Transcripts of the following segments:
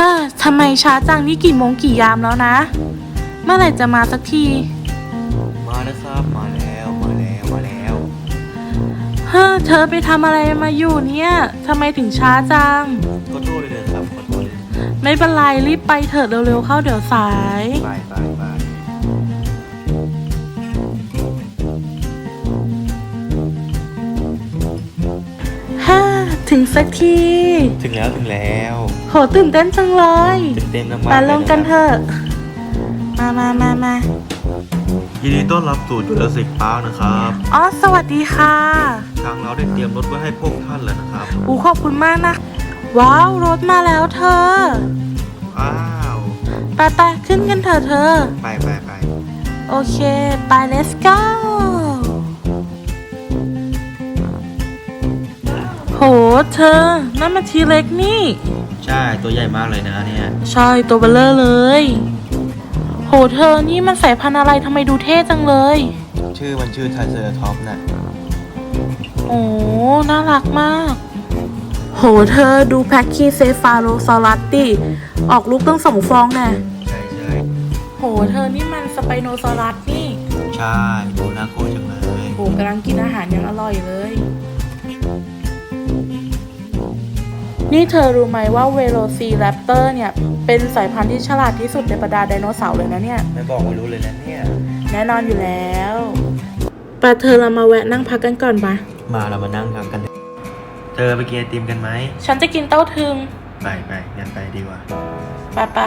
ฮ้อทำไมช้าจังนี่กี่โมงกี่ยามแล้วนะ เมื่อไหร่จะมาสักที มาแล้วครับ มาแล้วมาแล้วมาแล้วเฮ้อเธอไปทำอะไรมาอยู่เนี่ยทำไมถึงช้าจัง ขอโทษเลยครับขอโทษเลยไม่เป็นไรรีบไปเถอะเร็วๆเข้าเดี๋ยวสาย ไปไปไป ถึงสักที ถึงแล้วถึงแล้วโหตื่นเต้นจังเลยตื่นเต้นมากๆมาเลยลงกันเถอะมามามามายินดีต้อนรับสู่จุลศิษย์พาร์คนะครับอ๋อสวัสดีค่ะ ทางเราได้เตรียมรถไว้ให้พวกท่านแล้วนะครับอูขอบคุณมากนะ ว้าวรถมาแล้วเธอว้าวไปไปขึ้นกันเถอะเธอ ไปไปไปโอเค ไป let's go เธอ นั่นมันทีเล็กนี่ ใช่ตัวใหญ่มากเลยนะเนี่ยใช่ตัวเบลเลอร์เลย โหเธอนี่มันสายพันธุ์อะไรทำไมดูเท่จังเลย ชื่อมันชื่อไทเซอร์ท็อปนะโอ้น่ารักมาก โหเธอดูแพ็คคีเซฟาโรซอรัสติออกลูกตั้งสองฟองแน่ใช่ใช่โหเธอนี่มันสไปโนซอรัสนี่ ใช่ดูน่ากลัวจังเลย โหกำลังกินอาหารอย่างอร่อยเลย นี่เธอรู้ไหมว่าเวโรซีแรปเตอร์เนี่ย เป็นสายพันธุ์ที่ฉลาดที่สุดในบรรดาไดโนเสาร์เลยนะเนี่ย ไม่บอกไม่รู้เลยนะเนี่ย แน่นอนอยู่แล้วปะเธอเรามาแวะนั่งพักกันก่อนปะมาเรามานั่งทำกันเถอะเธอไปกินไอติมกันไหม ฉันจะกินเต้าถึง ไปไปงั้นไปดีกว่า ไปไป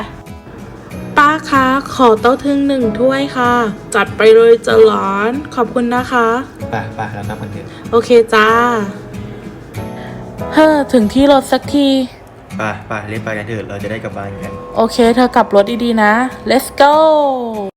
ป้าคะขอเต้าถึงหนึ่งถ้วยค่ะ จัดไปเลยจะหลานขอบคุณนะคะ ไปไปเรากลับกันเถอะโอเคจ้า เฮ้อถึงที่รถสักที ไปไปรีบไปกันเถอะเราจะได้กลับบ้านกัน โอเค เธอกลับรถดีๆนะ let's go